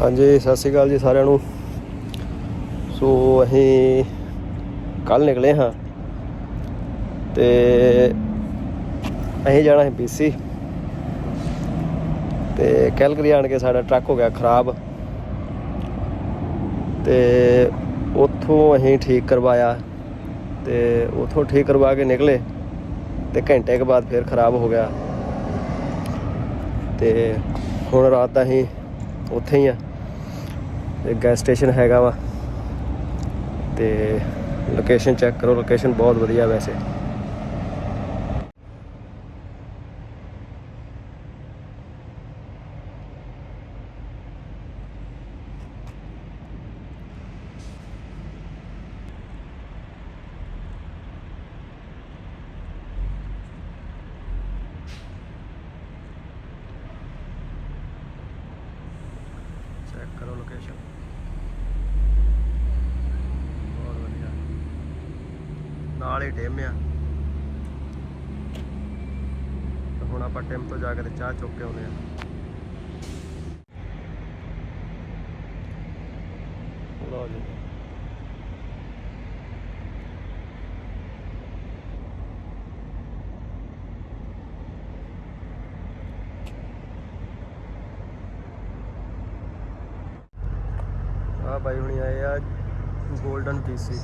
ਹਾਂਜੀ, ਸਤਿ ਸ਼੍ਰੀ ਅਕਾਲ ਜੀ ਸਾਰਿਆਂ ਨੂੰ। ਸੋ, ਅਸੀਂ ਕੱਲ ਨਿਕਲੇ ਹਾਂ ਤੇ ਅਸੀਂ ਜਾਣਾ ਹੈ ਬੀਸੀ ਤੇ ਕੈਲਗਰੀ ਆਣ ਕੇ ਸਾਡਾ ਟਰੱਕ ਹੋ ਗਿਆ ਖਰਾਬ। ਤੇ ਉੱਥੋਂ ਅਸੀਂ ਠੀਕ ਕਰਵਾਇਆ ਤੇ ਉੱਥੋਂ ਠੀਕ ਕਰਵਾ ਕੇ ਨਿਕਲੇ ਤੇ ਘੰਟੇ ਕੇ ਬਾਅਦ ਫਿਰ ਖਰਾਬ ਹੋ ਗਿਆ। ਤੇ ਹੁਣ ਰਾਤ ਅਸੀਂ ਉੱਥੇ ਹੀ ਆ। ਤੇ ਗੈਸ ਸਟੇਸ਼ਨ ਹੈਗਾ ਵਾ। ਤੇ ਲੋਕੇਸ਼ਨ ਚੈੱਕ ਕਰੋ ਲੋਕੇਸ਼ਨ ਬਹੁਤ ਵਧੀਆ ਵੈਸੇ। ਚੈੱਕ ਕਰੋ ਲੋਕੇਸ਼ਨ ਬਹੁਤ ਵਧੀਆ ਨਾਲ ਹੀ ਡੈਮ ਆ। ਹੁਣ ਆਪਾਂ ਡੈਮ ਤੋਂ ਜਾ ਕੇ ਤੇ ਚਾਹ ਚੁੱਕ ਕੇ ਆਉਨੇ ਆ। ਲਓ ਜੀ ਆ ਬਾਈ ਹੁਣੀ ਆਏ ਆ 골ਡਨ ਪੀਸੀ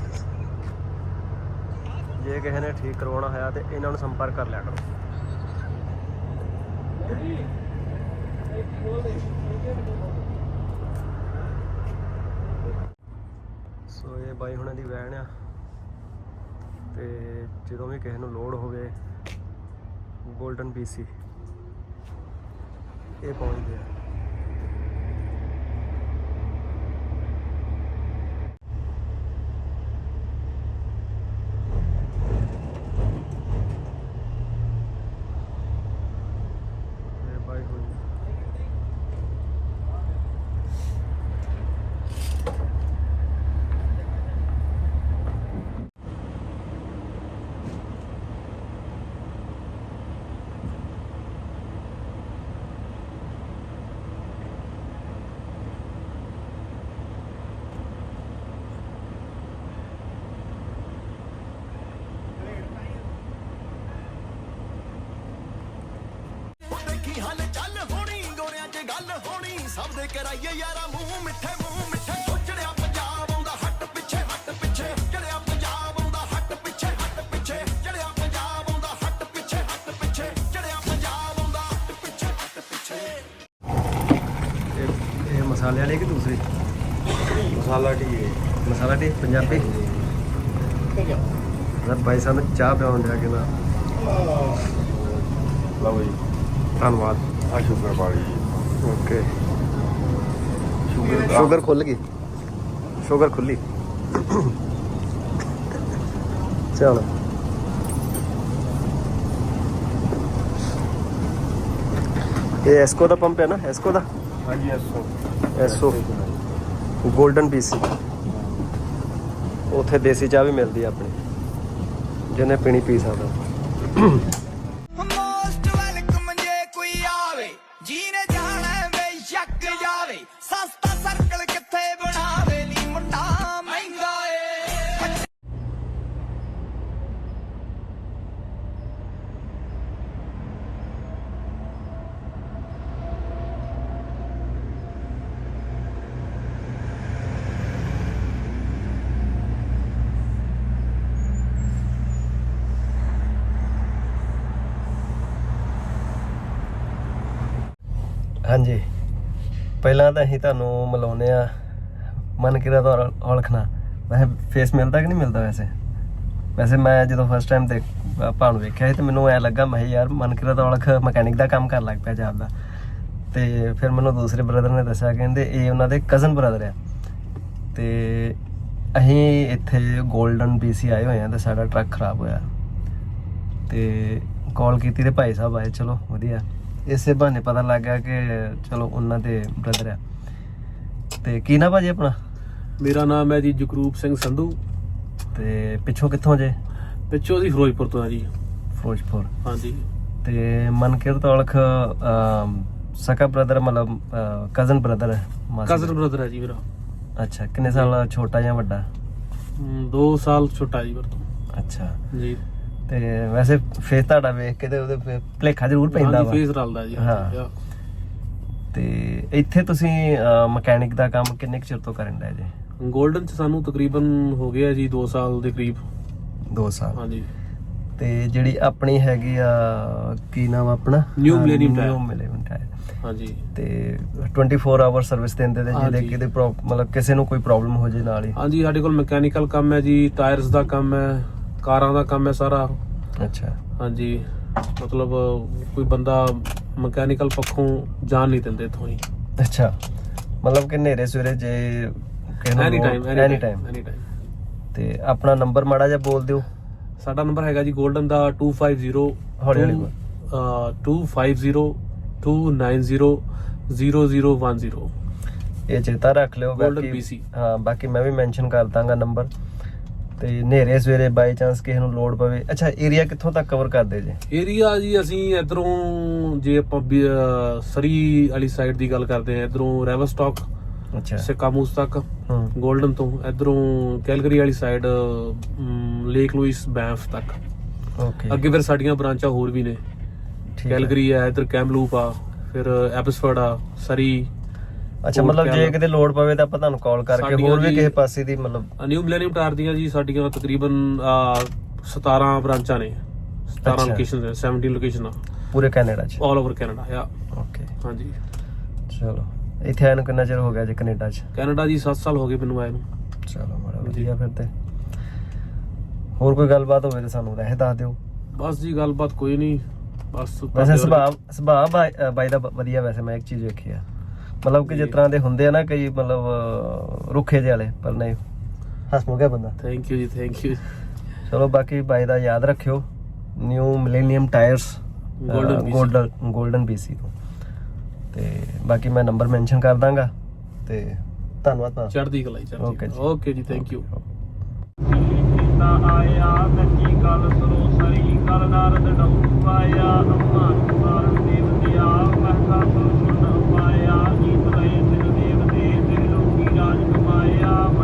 ਜੇ ਕਿਸੇ ਨੇ ਠੀਕ ਕਰਵਾਉਣਾ ਹੋਇਆ ਤੇ ਇਹਨਾਂ ਨੂੰ ਸੰਪਰਕ ਕਰ ਲਿਆ ਕਰੋ। ਸੋ ਇਹ ਬਾਈ ਹੁਣਾਂ ਦੀ ਵੈਨ ਆ। ਤੇ ਜਦੋਂ ਵੀ ਕਿਸੇ ਨੂੰ ਲੋੜ ਹੋਵੇ 골ਡਨ ਪੀਸੀ, ਇਹ ਪਹੁੰਚਦੇ ਆ ਇਹ ਬਾਈ ਹੋਈ ਦੇਖੀ ਹਲ ਚੱਲ ਹੋਣੀ ਗੋਰਿਆਂ 'ਚ ਗੱਲ ਹੋਣੀ ਸਭ ਦੇ ਕਰਾਈਏ ਯਾਰਾ ਮੂੰਹ ਮਿੱਠੇ ਮੂੰਹ ਮਿੱਠੇ। ਸੋਚੜਿਆ ਪੰਜਾਬ ਆਉਂਦਾ ਹੱਟ ਪਿੱਛੇ ਹੱਟ ਪਿੱਛੇ। ਚੜਿਆ ਪੰਜਾਬ ਆਉਂਦਾ ਹੱਟ ਪਿੱਛੇ ਹੱਟ ਪਿੱਛੇ। ਚੜਿਆ ਪੰਜਾਬ ਆਉਂਦਾ ਹੱਟ ਪਿੱਛੇ ਹੱਟ ਪਿੱਛੇ। ਚੜਿਆ ਪੰਜਾਬ ਆਉਂਦਾ ਹੱਟ ਪਿੱਛੇ ਹੱਟ ਪਿੱਛੇ। ਇਹ ਮਸਾਲੇ ਵਾਲੀ ਕਿ ਦੂਸਰੀ? ਮਸਾਲਾ ਟੀ ਹੈ। ਮਸਾਲਾ ਟੀ ਪੰਜਾਬੀ? ਸਰ ਭਾਈ ਸਾਹਿਬ ਨੂੰ ਚਾਹ ਪਿਆਉਣ ਜਾ ਕੇ ਨਾ? ਲਓ ਜੀ। ਧੰਨਵਾਦ। ਆ ਵਾਲੀ। ਓਕੇ। ਸ਼ੂਗਰ ਖੁੱਲ ਗਈ। ਸ਼ੂਗਰ ਖੁੱਲੀ। ਚਲ। ਇਹ ਐਸਕੋ ਦਾ ਪੰਪ ਹੈ ਨਾ? ਐਸਕੋ ਦਾ? ਹਾਂਜੀ ਐਸੋ ਐਸੋ 골ਡਨ ਪੀਸੀ ਉੱਥੇ ਦੇਸੀ ਚਾਹ ਵੀ ਮਿਲਦੀ ਆ ਆਪਣੀ। ਜਿਹਨੇ ਪੀਣੀ ਪੀ ਸਕਦਾ। ਹਾਂਜੀ। ਪਹਿਲਾਂ ਤਾਂ ਅਸੀਂ ਤੁਹਾਨੂੰ ਮਿਲਾਉਨੇ ਆ ਮਨ ਕਿਰਾ ਤੋਂ ਔਲਖਣਾ। ਵੈਸੇ ਫੇਸ ਮਿਲਦਾ ਕਿ ਨਹੀਂ ਮਿਲਦਾ ਵੈਸੇ? ਵੈਸੇ ਮੈਂ ਜਦੋਂ ਫਸਟ ਟਾਈਮ ਤੇ ਆਪਾਂ ਵੇਖਿਆ ਸੀ ਤੇ ਮੈਨੂੰ ਐ ਲੱਗਾ, ਮੈਂ ਯਾਰ ਮਨ ਕਿਰਾ ਤੋਂ ਔਲਖ ਮਕੈਨਿਕ ਦਾ ਕੰਮ ਕਰਨ ਲੱਗ ਪਿਆ ਜਾਂਦਾ ਤੇ ਫਿਰ ਮੈਨੂੰ ਦੂਸਰੇ ਬ੍ਰਦਰ ਨੇ ਦੱਸਿਆ, ਕਹਿੰਦੇ ਇਹ ਉਹਨਾਂ ਦੇ ਕਜ਼ਨ ਬ੍ਰਦਰ ਆ। ਤੇ ਅਸੀਂ ਇੱਥੇ 골ਡਨ ਪੀਸੀ ਆਏ ਹੋਏ ਆ ਤੇ ਸਾਡਾ ਟਰੱਕ ਖਰਾਬ ਹੋਇਆ। ਤੇ ਕਾਲ ਕੀਤੀ ਤੇ ਭਾਈ ਸਾਹਿਬ ਆਏ, ਚਲੋ ਵਧੀਆ। ਇਸੇ ਬਹਾਨੇ ਪਤਾ ਲੱਗ ਗਿਆ ਕਿ ਚਲੋ ਉਹਨਾਂ ਦੇ ਬ੍ਰਦਰ ਆ। ਤੇ ਕੀ ਨਾ ਭਾਜੀ ਆਪਣਾ? ਮੇਰਾ ਨਾਮ ਹੈ ਜੀ ਜਗਰੂਪ ਸਿੰਘ ਸੰਧੂ। ਤੇ ਪਿੱਛੋਂ ਕਿੱਥੋਂ ਜੇ? ਪਿੱਛੋਂ ਦੀ ਫਿਰੋਜ਼ਪੁਰ ਤੋਂ ਆ ਜੀ। ਫਿਰੋਜ਼ਪੁਰ। ਹਾਂਜੀ। ਤੇ ਮਨਕਿਰਤ ਔਲਖ ਅਮ, ਸਕਾ ਬ੍ਰਦਰ ਮਤਲਬ ਕਜ਼ਨ ਬ੍ਰਦਰ ਹੈ ਕਜ਼ਨ ਬ੍ਰਦਰ ਹੈ ਜੀ ਮੇਰਾ। ਅੱਛਾ ਕਿੰਨੇ ਸਾਲ ਛੋਟਾ ਜਾਂ ਵੱਡਾ? 2 ਸਾਲ ਛੋਟਾ ਜੀ ਮੇਰੇ ਤੋਂ। ਅੱਛਾ। ਜੀ। ਤੇ ਵੈਸੇ ਫੇਸ ਤੁਹਾਡਾ ਵੇਖ ਕੇ ਤੇ ਉਹਦੇ ਭਲੇਖਾ ਜ਼ਰੂਰ ਪੈਂਦਾ ਵਾ। ਫੇਸ ਰਲਦਾ ਜੀ ਹਾਂ। ਤੇ ਇੱਥੇ ਤੁਸੀਂ ਮਕੈਨਿਕ ਦਾ ਕੰਮ ਕਿੰਨੇ ਕੁ ਚਿਰ ਤੋਂ ਕਰਨ ਡਏ ਜੇ? 골ਡਨ ਚ ਸਾਨੂੰ ਤਕਰੀਬਨ ਹੋ ਗਿਆ ਜੀ 2 ਸਾਲ ਦੇ ਕਰੀਬ। 2 ਸਾਲ। ਹਾਂਜੀ। ਤੇ ਜਿਹੜੀ ਆਪਣੀ ਹੈਗੀ ਆ ਕੀ ਨਾਮ ਆਪਣਾ? New Millennium Tire। New Millennium Tire ਹਾਂਜੀ। ਤੇ 24 ਆਵਰ ਸਰਵਿਸ ਦਿੰਦੇ ਤੇ ਜਿਹਦੇ। ਕਿਤੇ ਮਤਲਬ ਕਿਸੇ ਨੂੰ ਕੋਈ ਪ੍ਰੋਬਲਮ ਹੋ ਜੇ ਨਾਲ ਹੀ। ਹਾਂਜੀ ਸਾਡੇ ਕੋਲ ਮਕੈਨੀਕਲ ਕੰਮ ਹੈ ਜੀ ਟਾਇਰਸ ਦਾ ਕੰਮ ਹੈ। ਕਾਰਾਂ ਦਾ ਕੰਮ ਹੈ ਸਾਰਾ। ਅੱਛਾ। ਹਾਂਜੀ ਮਤਲਬ ਕੋਈ ਬੰਦਾ ਮਕੈਨੀਕਲ ਪੱਖੋਂ ਜਾਣ ਨਹੀਂ ਦਿੰਦੇ ਇੱਥੋਂ ਹੀ। ਅੱਛਾ। ਮਤਲਬ ਕਿ ਨੇਰੇ ਸਵੇਰੇ ਜੇ any time any time any time ਤੇ ਆਪਣਾ ਨੰਬਰ ਮਾੜਾ ਜਿਹਾ ਬੋਲ ਦਿਓ। ਸਾਡਾ ਨੰਬਰ ਹੈਗਾ ਜੀ 골ਡਨ ਦਾ 250 ਹੌਲੀ ਹੌਲੀ ਬੋਲ। ਅਹ 250 290 0010 ਇਹ ਚੇਤਾ ਰੱਖ ਲਿਓ PC ਹਾਂ ਬਾਕੀ ਮੈਂ ਵੀ ਮੈਂਸ਼ਨ ਕਰ ਦਾਂਗਾ ਨੰਬਰ। ਤੇ ਨੇਰੇ ਸਵੇਰੇ ਬਾਈ ਚਾਂਸ ਕਿਸੇ ਨੂੰ ਲੋਡ ਪਵੇ। ਅੱਛਾ ਏਰੀਆ ਕਿੱਥੋਂ ਤੱਕ ਕਵਰ ਕਰਦੇ ਜੇ? ਏਰੀਆ ਜੀ ਅਸੀਂ ਇਧਰੋਂ ਜੇ ਆਪਾਂ ਸਰੀ ਵਾਲੀ ਸਾਈਡ ਦੀ ਗੱਲ ਕਰਦੇ ਆ ਇਧਰੋਂ ਰੈਵਸਟਾਕ ਅੱਛਾ। ਸਿਕਾਮੂਸ ਤੱਕ ਹੂੰ। 골ਡਨ ਤੋਂ ਇਧਰੋਂ ਕੈਲਗਰੀ ਵਾਲੀ ਸਾਈਡ ਲੇਕ ਲੂਇਸ ਬੈਂਫ ਤੱਕ। ਓਕੇ ਅੱਗੇ ਫਿਰ ਸਾਡੀਆਂ ਬ੍ਰਾਂਚਾਂ ਹੋਰ ਵੀ ਨੇ। ਕੈਲਗਰੀ ਆ ਇਧਰ ਕੈਮਲੂਪ ਆ ਫਿਰ ਐਬਸਫੋਰਡ ਆ ਸਰੀ ਅੱਛਾ ਮਤਲਬ ਜੇ ਕਿਤੇ ਲੋਡ ਪਵੇ ਤਾਂ ਆਪਾਂ ਤੁਹਾਨੂੰ ਕਾਲ ਕਰਕੇ ਹੋਰ ਵੀ ਕਿਸੇ ਪਾਸੇ ਦੀ ਮਤਲਬ ਨਿਊ ਮਿਲੇਨੀਅਮ ਟਾਇਰ ਦੀਆਂ ਜੀ ਸਾਡੀਆਂ ਤਕਰੀਬਨ ਅਹ, 17 ਬ੍ਰਾਂਚਾਂ ਨੇ। 17 ਅੱਛਾ। ਲੋਕੇਸ਼ਨ ਨੇ 17 ਲੋਕੇਸ਼ਨਾਂ ਪੂਰੇ ਕੈਨੇਡਾ 'ਚ? ਆਲ ਓਵਰ ਕੈਨੇਡਾ ਆ ਓਕੇ ਹਾਂਜੀ। ਚਲੋ ਇੱਥੇ ਨੂੰ ਕਿੰਨਾ ਚਿਰ ਹੋ ਗਿਆ ਜੀ ਕੈਨੇਡਾ 'ਚ? ਕੈਨੇਡਾ ਜੀ 7 ਸਾਲ ਹੋ ਗਏ ਮੈਨੂੰ ਆਏ ਨੂੰ। ਚਲੋ ਬੜਾ ਵਧੀਆ ਫਿਰ ਤੇ। ਹੋਰ ਕੋਈ ਗੱਲਬਾਤ ਹੋਵੇ ਤਾਂ ਸਾਨੂੰ ਰਹਿ ਦੱਸ ਦਿਓ। ਬਸ ਜੀ ਗੱਲਬਾਤ ਕੋਈ ਨਹੀਂ। ਬਸ ਵੈਸੇ ਸੁਭਾਅ ਸੁਭਾਅ ਬਾਈ ਦਾ ਵਧੀਆ ਵੈਸੇ ਮੈਂ ਇੱਕ ਚੀਜ਼ ਵੇਖੀ ਆ। ਮਤਲਬ ਕਿ ਜਿਸ ਤਰ੍ਹਾਂ ਦੇ ਹੁੰਦੇ ਆ ਨਾ ਕਈ ਮਤਲਬ ਰੁੱਖੇ ਜਿਹੇ ਵਾਲੇ ਪਰ ਨਹੀਂ। ਹਸਮੁਖ ਹੈ ਬੰਦਾ। ਥੈਂਕ ਯੂ ਜੀ ਥੈਂਕ ਯੂ ਚਲੋ ਬਾਕੀ ਬਾਈ ਦਾ ਯਾਦ ਰੱਖਿਓ। New Millennium Tires golden golden PC ਤੋਂ। ਤੇ ਬਾਕੀ ਮੈਂ ਨੰਬਰ ਮੈਂਸ਼ਨ ਕਰ ਦਾਂਗਾ। ਤੇ ਧੰਨਵਾਦ ਭਾ ਚੜ੍ਹਦੀ ਕਲਾ ਜੀ ਚੜ੍ਹਦੀ ਜੀ। ਓਕੇ ਜੀ ਥੈਂਕ ਯੂ ਕੀਤਾ ਆਇਆ ਕੱਚੀ ਕਲ ਸਰੋ ਸਰੀ ਕਲ ਨਾਰਦ ਡਉ ਆਇਆ ਅਮਾਨ ਮਾਰਨ ਦੇਵ ਦਿਆ ਮਹਕਾ ਸੁਣ ਪਾਇਆ ਜੀਤ ਲਏ ਸਿਰ ਦੇਵ ਦੇ ਤੇ ਲੋਕੀ ਰਾਜ ਕਮਾਇਆ ਵੱਡਾ ਵੀਰ ਅਖਾਈ ਕਾ ਸਿਰ ਉੱਪਰ ਸ਼ਕਲ ਫਿਰਾਇਆ ਦਿੱਤਾ ਨਿੰਦਰ ਨਿਕਾਲ ਕਾ ਸਿਰ ਗਿਰ ਕਾ ਲਾਸ ਟਕਾਇਆ ਦਰਗਾ ਹੱਥੋਂ ਦਾਨ ਵੀਰ ਅੰਦਰ ਤਰਾਸ ਬਣਾਇਆ ਪਾਸ ਦੁਰਗਾ ਦੇ ਇੰਦਰ ਆਇਆ ਪੌੜੀ ਇੱਕ ਦਿਹਾੜੇ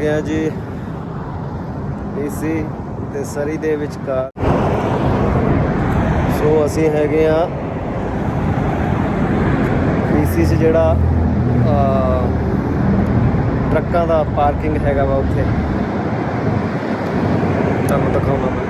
ਹੈਗੇ ਆ ਜੀ। ਡੀਸੀ ਤੇ ਸਰੀ ਦੇ ਵਿਚਕਾਰ। ਸੋ ਅਸੀਂ ਹੈਗੇ ਆ ਡੀਸੀ 'ਚ ਜਿਹੜਾ ਟਰੱਕਾਂ ਦਾ ਪਾਰਕਿੰਗ ਹੈਗਾ ਵਾ ਉੱਥੇ। ਤੁਹਾਨੂੰ ਦਿਖਾਉਣਾ ਮੈਂ।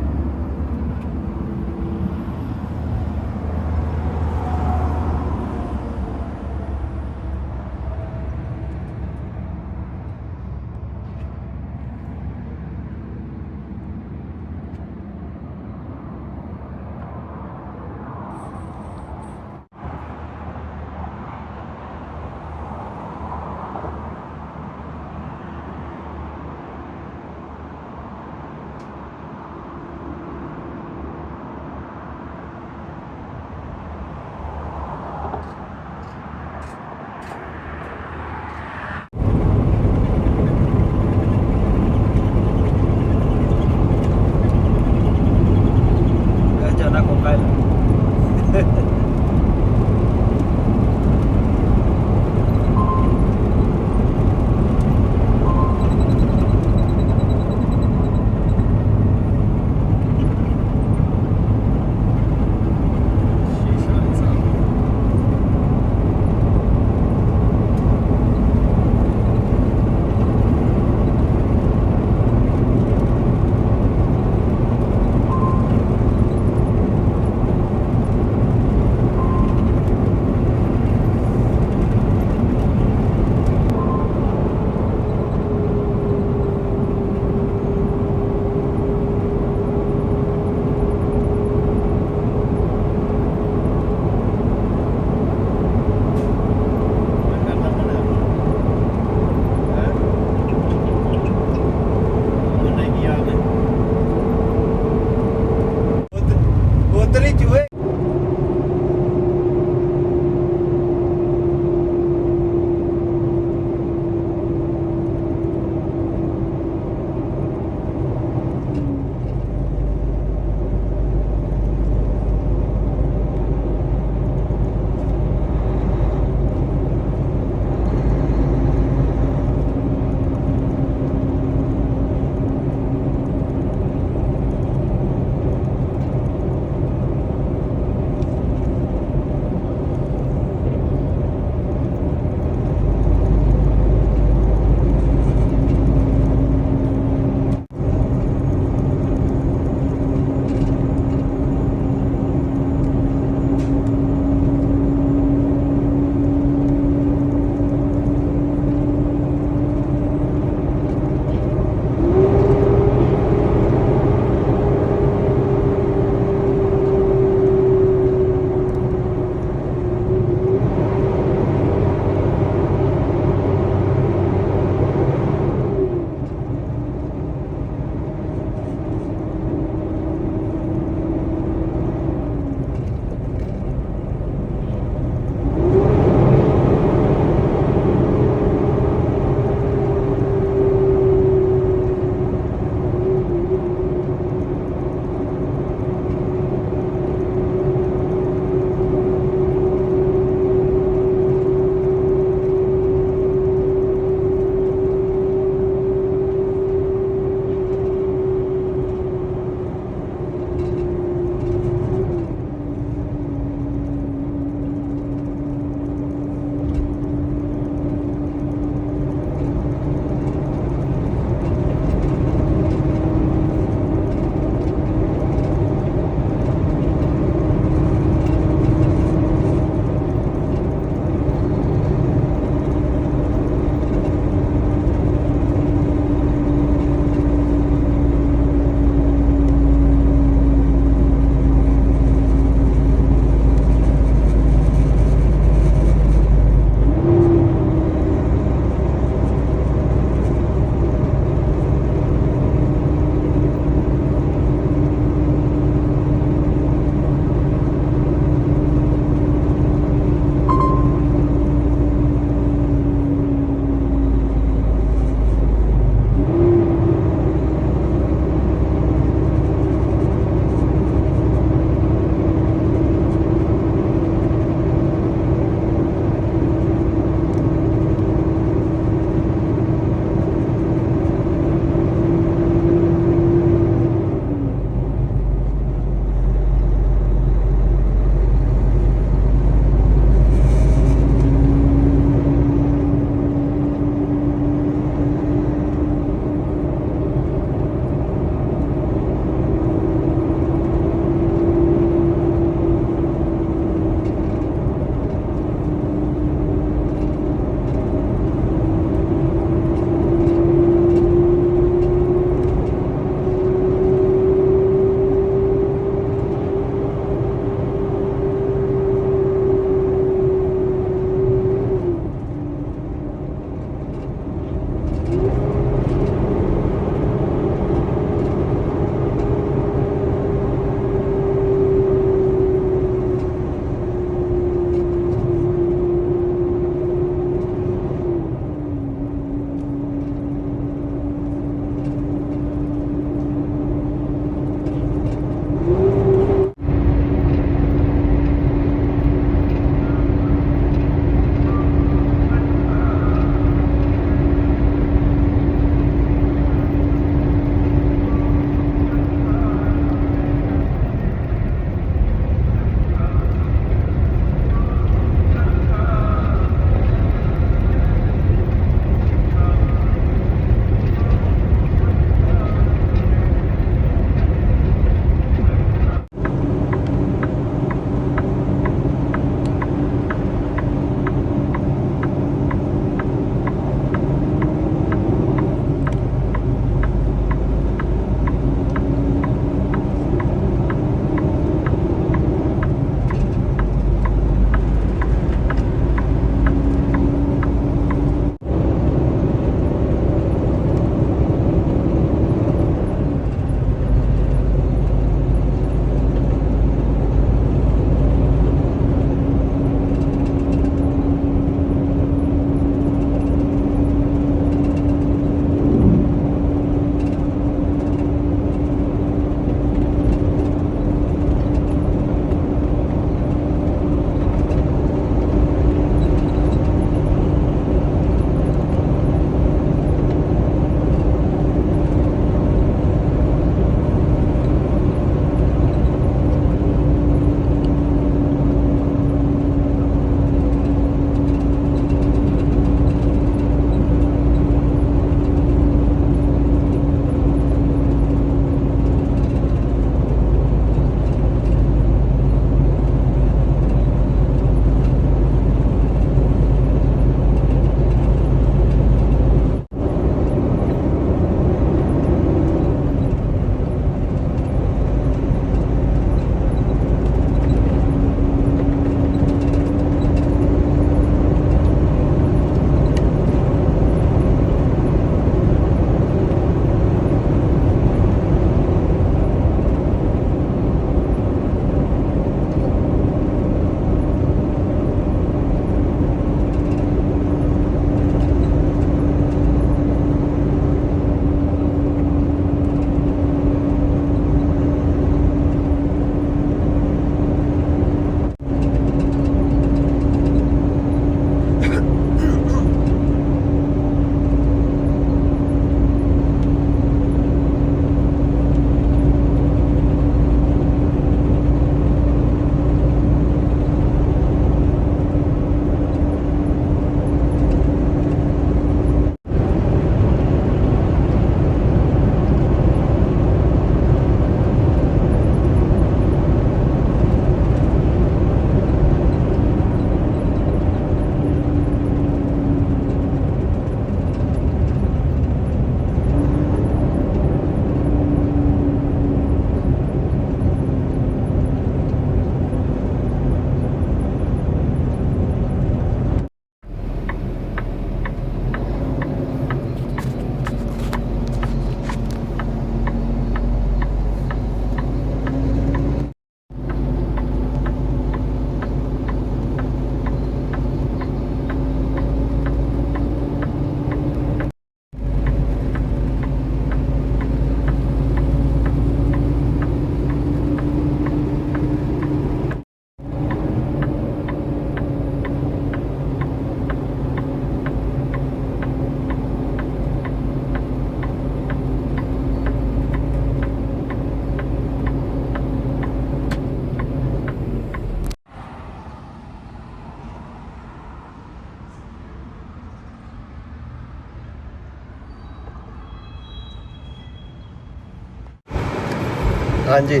ਹਾਂਜੀ।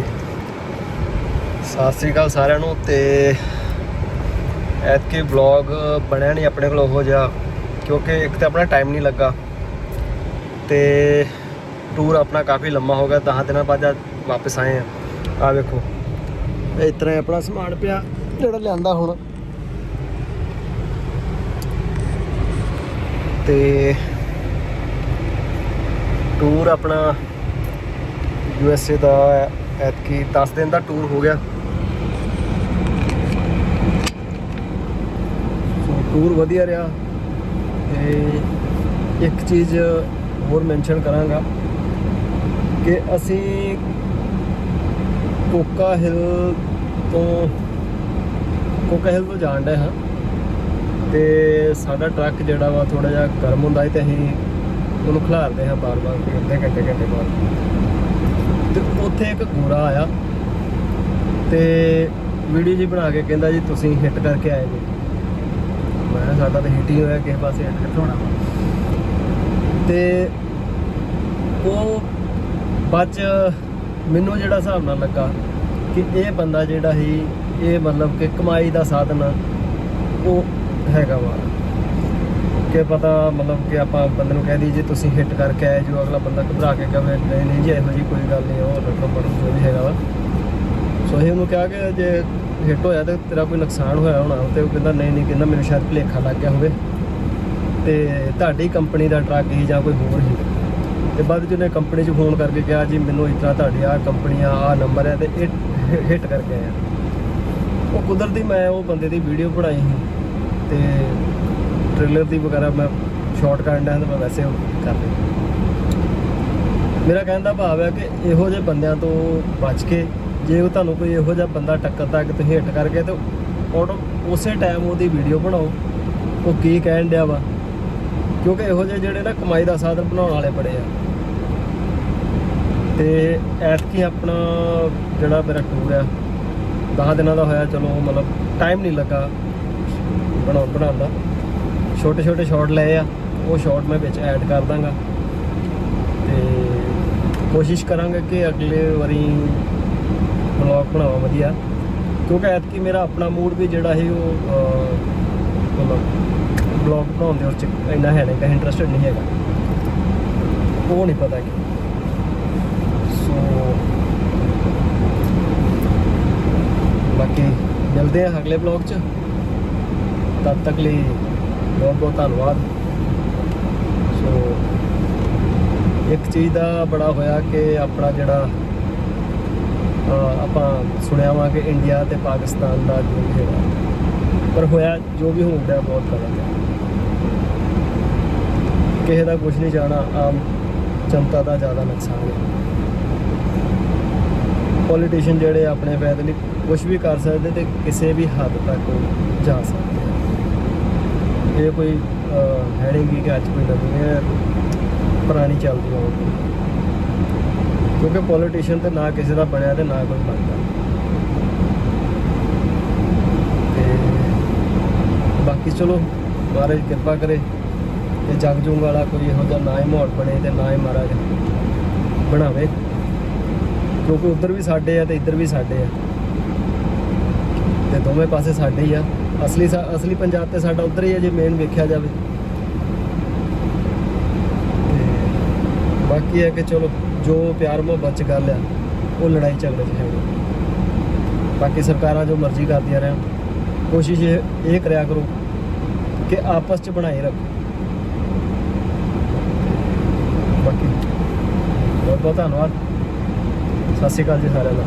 ਸਤਿ ਸ੍ਰੀ ਅਕਾਲ ਸਾਰਿਆਂ ਨੂੰ ਤੇ ਐਤਕੀ ਵਲੌਗ ਬਣਿਆ ਨਹੀਂ ਆਪਣੇ ਕੋਲ ਉਹ ਜਿਹਾ, ਕਿਉਂਕਿ ਇੱਕ ਤਾਂ ਆਪਣਾ ਟਾਈਮ ਨਹੀਂ ਲੱਗਾ ਤੇ ਟੂਰ ਆਪਣਾ ਕਾਫੀ ਲੰਮਾ ਹੋ ਗਿਆ 10 ਦਿਨਾਂ ਬਾਅਦ ਜਦ ਵਾਪਸ ਆਏ ਆ ਆ ਵੇਖੋ ਇਸ ਤਰ੍ਹਾਂ ਆਪਣਾ ਸਮਾਨ ਪਿਆ, ਜਿਹੜਾ ਲਿਆਂਦਾ ਹੁਣ। ਤੇ ਟੂਰ ਆਪਣਾ ਯੂ ਐਸ ਏ ਦਾ ਐਤਕੀ 10 ਦਿਨ ਦਾ ਟੂਰ ਹੋ ਗਿਆ। ਟੂਰ ਵਧੀਆ ਰਿਹਾ। ਤੇ ਇੱਕ ਚੀਜ਼ ਹੋਰ ਮੈਂਸ਼ਨ ਕਰਾਂਗਾ ਕਿ ਅਸੀਂ ਕੋਕਾ ਹਿਲ ਤੋਂ, ਕੋਕਾ ਹਿਲ ਤੋਂ ਜਾਣ ਡਏ ਹਾਂ। ਤੇ ਸਾਡਾ ਟਰੱਕ ਜਿਹੜਾ ਵਾ ਥੋੜਾ ਜਿਹਾ ਗਰਮ ਹੁੰਦਾ ਹੈ ਤੇ ਅਸੀਂ ਉਹਨੂੰ ਖਿਲਾਰਦੇ ਹਾਂ ਬਾਰ-ਬਾਰ ਕਿ ਅੱਧੇ ਘੰਟੇ ਘੰਟੇ ਬਾਅਦ। ਤੇ ਉੱਥੇ ਇੱਕ ਗੋਰਾ ਆਇਆ ਤੇ ਵੀਡੀਓ ਜੀ ਬਣਾ ਕੇ ਕਹਿੰਦਾ ਜੀ ਤੁਸੀਂ ਹਿੱਟ ਕਰਕੇ ਆਏ ਜੀ ਮੈਂ ਸਾਡਾ ਤਾਂ ਹਿੱਟ ਹੀ ਹੋਇਆ ਕਿਸੇ ਪਾਸੇ ਹਿੱਟ ਕਿੱਥੋਂ ਹੋਣਾ ਵਾ। ਤੇ ਉਹ ਬਾਅਦ 'ਚ ਮੈਨੂੰ ਜਿਹੜਾ ਹਿਸਾਬ ਨਾਲ ਲੱਗਾ ਕਿ ਇਹ ਬੰਦਾ ਜਿਹੜਾ ਸੀ ਇਹ ਮਤਲਬ ਕਿ ਕਮਾਈ ਦਾ ਸਾਧਨ ਆ, ਉਹ ਹੈਗਾ ਵਾ ਕਿ ਪਤਾ ਮਤਲਬ ਕਿ ਆਪਾਂ ਬੰਦੇ ਨੂੰ ਕਹਿ ਦਈਏ ਜੇ ਤੁਸੀਂ ਹਿੱਟ ਕਰਕੇ ਆਏ ਜੋ ਅਗਲਾ ਬੰਦਾ ਘਬਰਾ ਕੇ ਕਹੇ ਨਹੀਂ ਨਹੀਂ ਜੀ, ਇਹੋ ਜੀ ਕੋਈ ਗੱਲ ਨਹੀਂ ਉਹ ਲੱਗਾ ਪਰ ਜੋ ਵੀ ਹੈਗਾ ਵਾ। ਸੋ ਇਹ ਉਹਨੂੰ ਕਿਹਾ ਕਿ ਜੇ ਹਿੱਟ ਹੋਇਆ ਤਾਂ ਤੇਰਾ ਕੋਈ ਨੁਕਸਾਨ ਹੋਇਆ ਹੋਣਾ, ਤੇ ਉਹ ਕਹਿੰਦਾ ਨਹੀਂ ਨਹੀਂ, ਕਹਿੰਦਾ ਮੈਨੂੰ ਸ਼ਾਇਦ ਭੁਲੇਖਾ ਲੱਗ ਗਿਆ ਹੋਵੇ। ਤੇ ਤੁਹਾਡੀ ਕੰਪਨੀ ਦਾ ਟਰੱਕ ਹੀ ਜਾਂ ਕੋਈ ਹੋਰ ਹੀ ਤੇ ਬਾਅਦ ਵਿੱਚ ਉਹਨੇ ਕੰਪਨੀ 'ਚ ਫੋਨ ਕਰਕੇ ਕਿਹਾ, ਜੀ, ਮੈਨੂੰ ਇਸ ਤੁਹਾਡੀ ਆ ਕੰਪਨੀ ਆ, ਆਹ ਨੰਬਰ ਹੈ ਤੇ ਇਹ ਹਿੱਟ ਕਰਕੇ ਆਇਆ ਉਹ ਕੁਦਰਤੀ ਮੈਂ ਉਹ ਬੰਦੇ ਦੀ ਵੀਡੀਓ ਬਣਾਈ ਸੀ, ਤੇ ਟ੍ਰੇਲਰ ਦੀ ਵਗੈਰਾ ਮੈਂ ਸ਼ਾਰਟ ਕਰਨ ਦਾ ਮੈਂ ਵੈਸੇ ਉਹ ਕਰ ਲਿਆ। ਮੇਰਾ ਕਹਿਣ ਦਾ ਭਾਵ ਹੈ ਕਿ ਇਹੋ ਜਿਹੇ ਬੰਦਿਆਂ ਤੋਂ ਬਚ ਕੇ ਜੇ ਉਹ ਤੁਹਾਨੂੰ ਕੋਈ ਇਹੋ ਜਿਹਾ ਬੰਦਾ ਟੱਕਰਦਾ ਕਿ ਤੁਸੀਂ ਹਿੱਟ ਕਰਕੇ ਤੇ ਆਟੋ ਉਸੇ ਟਾਈਮ ਉਹਦੀ ਵੀਡੀਓ ਬਣਾਓ, ਉਹ ਕੀ ਕਹਿਣ ਡਿਆ ਵਾ? ਕਿਉਂਕਿ ਇਹੋ ਜਿਹੇ ਜਿਹੜੇ ਨਾ ਕਮਾਈ ਦਾ ਸਾਧਨ ਬਣਾਉਣ ਵਾਲੇ ਬੜੇ ਆ। ਤੇ ਐਤਕੀ ਆਪਣਾ ਜਿਹੜਾ ਮੇਰਾ ਟੂਰ ਆ 10 ਦਿਨਾਂ ਦਾ ਹੋਇਆ, ਚਲੋ ਮਤਲਬ ਟਾਈਮ ਨਹੀਂ ਲੱਗਾ ਬਣਾਉਣ ਬਣਾਉਣ ਦਾ। ਛੋਟੇ ਛੋਟੇ ਸ਼ਾਟ ਲਏ ਆ, ਉਹ ਸ਼ਾਟ ਮੈਂ ਵਿੱਚ ਐਡ ਕਰ ਦਾਂਗਾ। ਤੇ ਕੋਸ਼ਿਸ਼ ਕਰਾਂਗਾ ਕਿ ਅਗਲੇ ਵਾਰੀ ਵਲੌਗ ਬਣਾਵਾਂ ਵਧੀਆ। ਕਿਉਂਕਿ ਐਤਕੀ ਮੇਰਾ ਆਪਣਾ ਮੂਡ ਵੀ ਜਿਹੜਾ ਸੀ ਉਹ ਮਤਲਬ ਵਲੌਗ ਬਣਾਉਣ ਦੇ ਵਿੱਚ ਇੰਨਾ ਹੈ ਨਹੀਂ ਕਿ ਇੰਟਰਸਟਡ ਨਹੀਂ ਹੈਗਾ। ਉਹ ਨਹੀਂ ਪਤਾ ਕਿ। ਸੋ ਬਾਕੀ ਮਿਲਦੇ ਆ ਅਗਲੇ ਵਲੌਗ 'ਚ। ਤਦ ਤੱਕ ਲਈ ਬਹੁਤ ਬਹੁਤ ਧੰਨਵਾਦ। ਸੋ, ਇੱਕ ਚੀਜ਼ ਦਾ ਬੜਾ ਹੋਇਆ ਕਿ ਆਪਣਾ ਜਿਹੜਾ ਆਪਾਂ ਸੁਣਿਆ ਵਾ ਕਿ ਇੰਡੀਆ ਤੇ ਪਾਕਿਸਤਾਨ ਦਾ ਜੋ ਵੀ ਪਰ ਹੋਇਆ ਜੋ ਵੀ ਹੁੰਦਾ ਬਹੁਤ ਗਲਤ ਹੈ। ਕਿਸੇ ਦਾ ਕੁਝ ਨਹੀਂ ਜਾਣਾ, ਆਮ ਜਨਤਾ ਦਾ ਜ਼ਿਆਦਾ ਨੁਕਸਾਨ ਹੈ। ਪੋਲੀਟੀਸ਼ੀਅਨ ਜਿਹੜੇ ਆਪਣੇ ਫਾਇਦੇ ਲਈ ਕੁਝ ਵੀ ਕਰ ਸਕਦੇ ਤੇ ਕਿਸੇ ਵੀ ਹੱਦ ਤੱਕ ਜਾ ਸਕਦੇ। ਇਹ ਕੋਈ ਹੈ ਨਹੀਂ ਕਿ ਅੱਜ ਕੋਈ ਨਵੀਂ ਹੈ, ਪੁਰਾਣੀ ਚੱਲਦੀ ਆਉਂਦੀ ਕਿਉਂਕਿ ਪੋਲੀਟੀਸ਼ੀਅਨ ਤੇ ਨਾ ਕਿਸੇ ਦਾ ਬਣਿਆ ਤੇ ਨਾ ਕੋਈ ਬਣਦਾ। ਤੇ ਬਾਕੀ ਚਲੋ, ਮਹਾਰਾਜ ਕਿਰਪਾ ਕਰੇ, ਤੇ ਜਗ ਜੂੰਗ ਵਾਲਾ ਕੋਈ ਇਹੋ ਜਿਹਾ ਨਾ ਹੀ ਮਾਹੌਲ ਬਣੇ ਤੇ ਨਾ ਹੀ ਮਹਾਰਾਜ ਬਣਾਵੇ। ਕਿਉਂਕਿ ਉੱਧਰ ਵੀ ਸਾਡੇ ਆ ਤੇ ਇੱਧਰ ਵੀ ਸਾਡੇ ਆ। ਤੇ ਦੋਵੇਂ ਪਾਸੇ ਸਾਡੇ ਹੀ ਆ। ਅਸਲੀ ਸਾ- ਅਸਲੀ ਪੰਜਾਬ ਤੇ ਸਾਡਾ ਉੱਧਰ ਹੀ ਹੈ ਜੇ ਮੇਨ ਵੇਖਿਆ ਜਾਵੇ। ਤੇ ਬਾਕੀ ਹੈ ਕਿ ਚਲੋ, ਜੋ ਪਿਆਰ ਮੁਹੱਬਤ ਚ ਗੱਲ ਆ, ਉਹ ਲੜਾਈ ਝਗੜੇ ਚ ਹੈ ਬਾਕੀ ਸਰਕਾਰਾਂ ਜੋ ਮਰਜ਼ੀ ਕਰਦੀਆਂ ਰਹਿਣ, ਕੋਸ਼ਿਸ਼ ਇਹ ਇਹ ਕਰਿਆ ਕਰੋ ਕਿ ਆਪਸ ਚ ਬਣਾਈ ਰੱਖੋ। ਬਾਕੀ ਬਹੁਤ ਬਹੁਤ ਧੰਨਵਾਦ। ਸਤਿ ਸ਼੍ਰੀ ਅਕਾਲ ਜੀ ਸਾਰਿਆਂ ਦਾ।